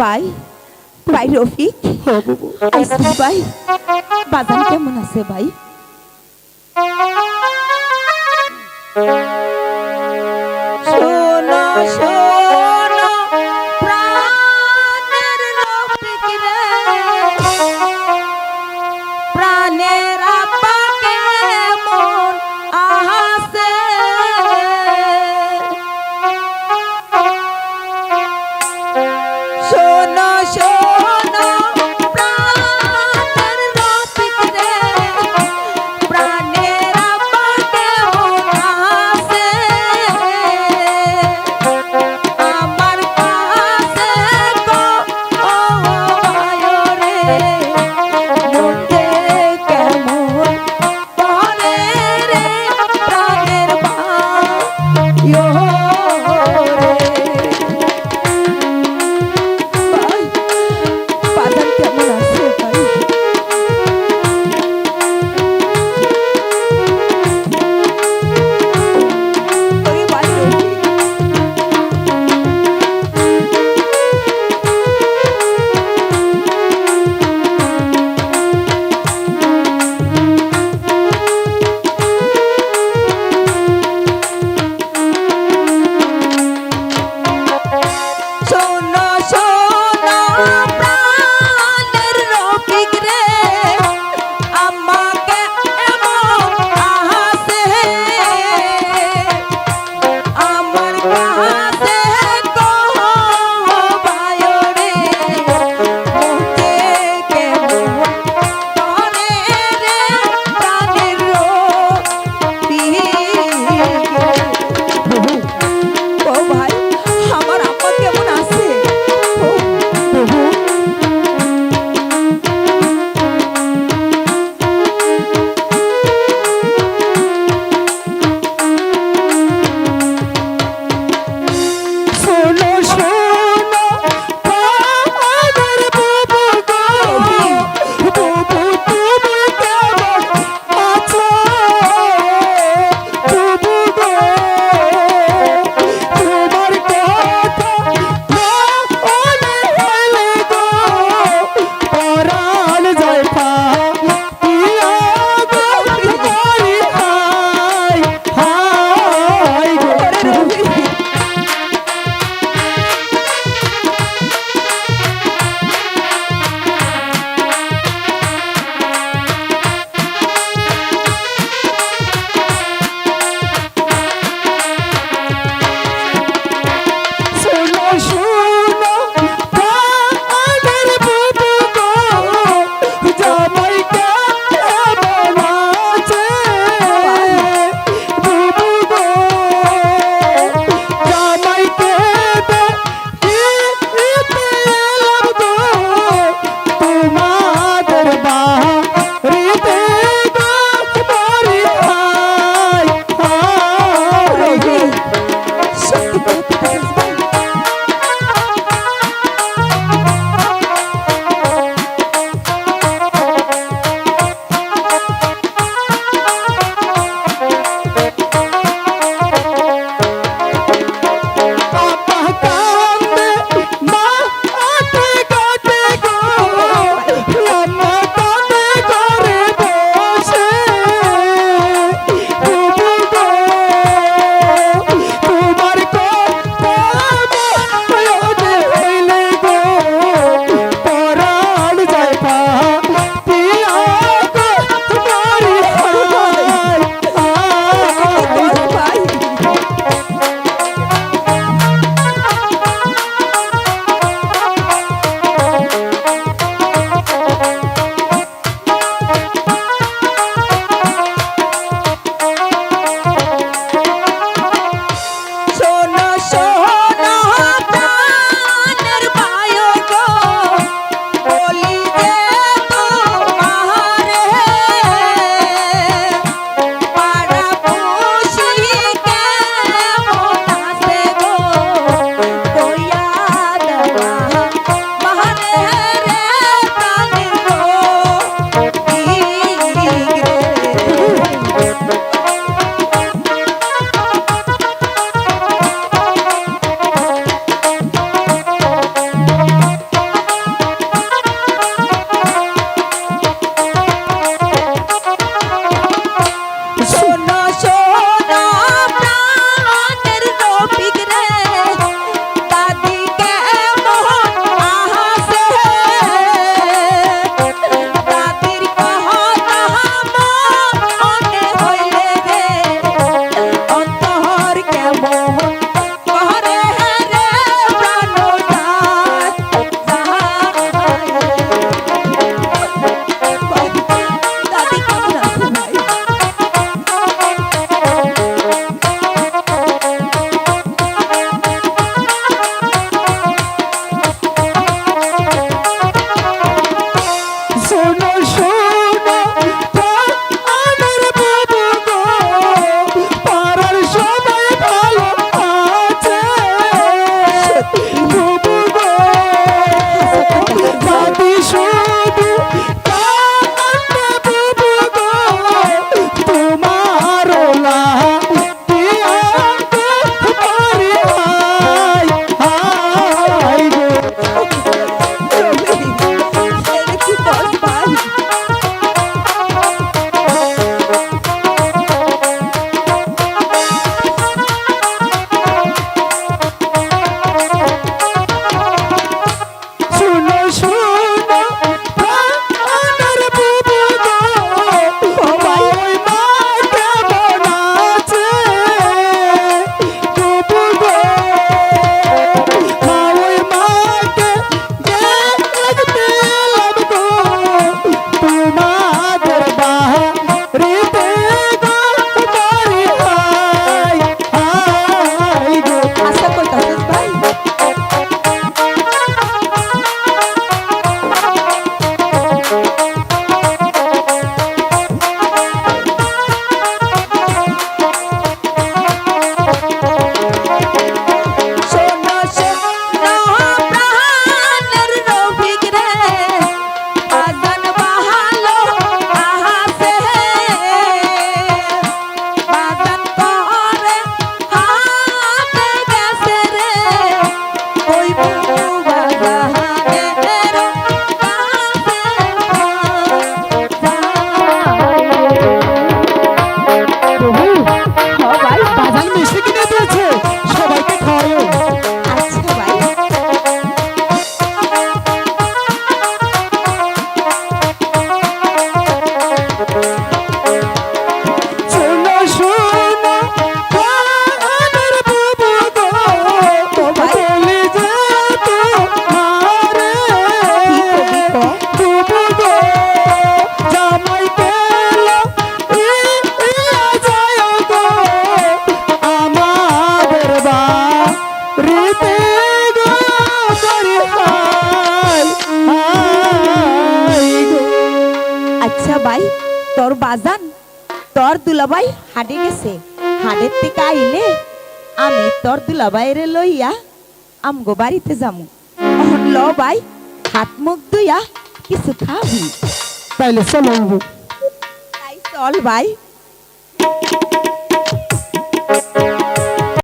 By. ভাই রফিক। হ্যাঁ, আইসি by. কেমন আছে ভাই শোনো শোনো। achou তোর বাজান তোর দুলাবাই হাটে গেছে হাঁটের থেকে আইলে আমি তোর দুলাবাইরে লইয়া আমগো বাড়িতে যামু। অহন ল ভাই হাত মুখ ধুইয়া কিছু খাবি। তাইলে চল তাই চল ভাই।